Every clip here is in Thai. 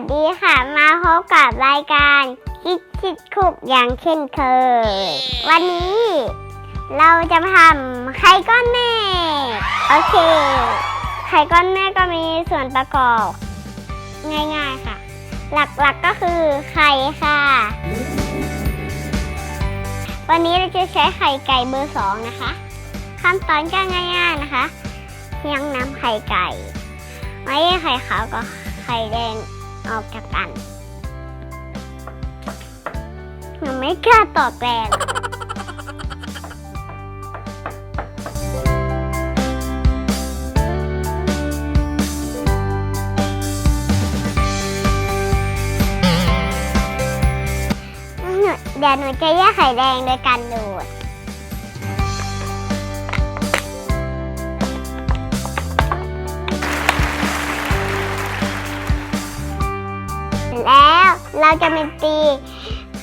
สวัสดีค่ะ มาพบกับรายการคิดคิดคุกอย่างเช่นเคย วันนี้ เราจะมาทำไข่ก้อนเมฆโอเค ไข่ก้อนเมฆก็มีส่วนประกอบ ง่ายๆค่ะ หลักๆก็คือไข่ค่ะ วันนี้เราจะใช้ไข่ไก่เบอร์สองนะคะ ขั้นตอนก็ง่ายๆนะคะเพียงน้ำไข่ไก่ไม่ให้ไข่ขาวกับไข่แดง ออกจากกันยังไม่กล้าตอบแกนหนูเดี๋ยวหนูจะแยกไข่แดงโดยการดูด เราจะมาตี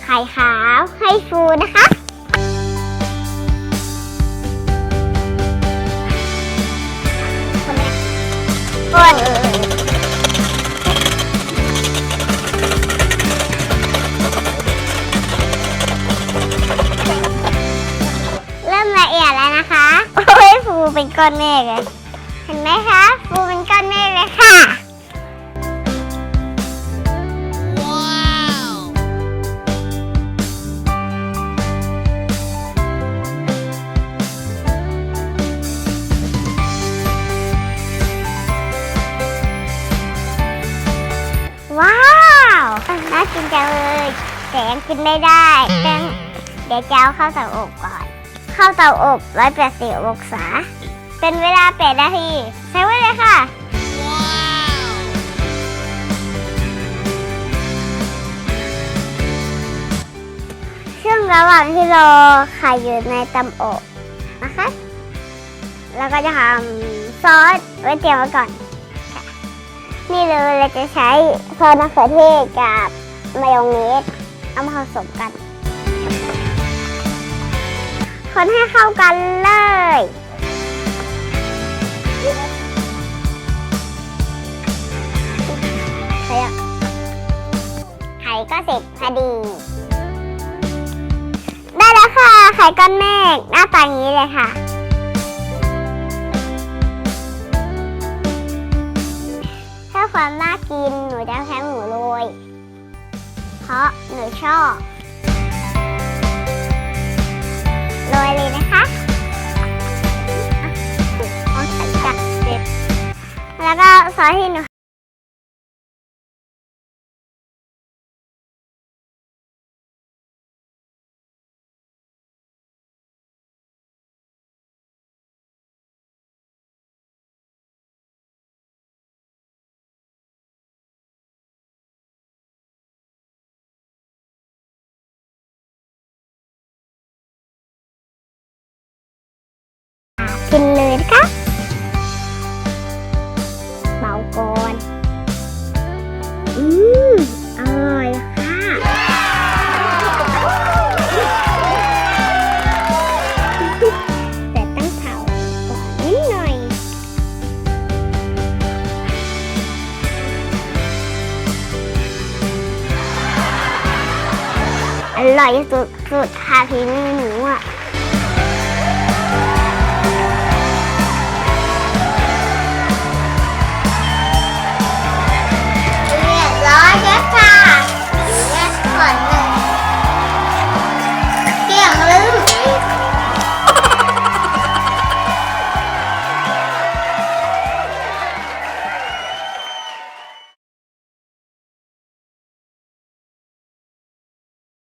ไข่ขาวให้ฟูนะคะกดเริ่มละเอียดแล้วนะคะโอ้ยฟูเป็นก้อนเมฆเลยเห็นไหมคะ ฟูเป็นก้อนเมฆ กินจังเลยแต่ยังกินไม่ได้ต้องเดี๋ยวจะเอาเข้าเตาอบก่อน เข้าเตาอบ180องศา เป็นเวลา8นาทีใช้ไว้เลยค่ะช่วงระหว่างที่รอไข่อยู่ในเตาอบนะคะแล้วก็จะทำซอสไว้เตรียมไว้ก่อน นี่เลยเราจะใช้ซอสมะเขือเทศกับ มายองเนสเอามาผสมกัน คนให้เข้ากันเลยไข่ไข่ก็เสร็จพอดี ได้แล้วค่ะ ไข่ก้อนเมฆหน้าตาอย่างนี้เลยค่ะถ้าความน่ากินหนูจะแพ้หมูโรย เพราะหนูชอบโรยเลยนะคะเอาใส่จักเด็ดแล้วก็ซอสที่หนู ร่อยสุดสุดค่ะพี่หนูอะ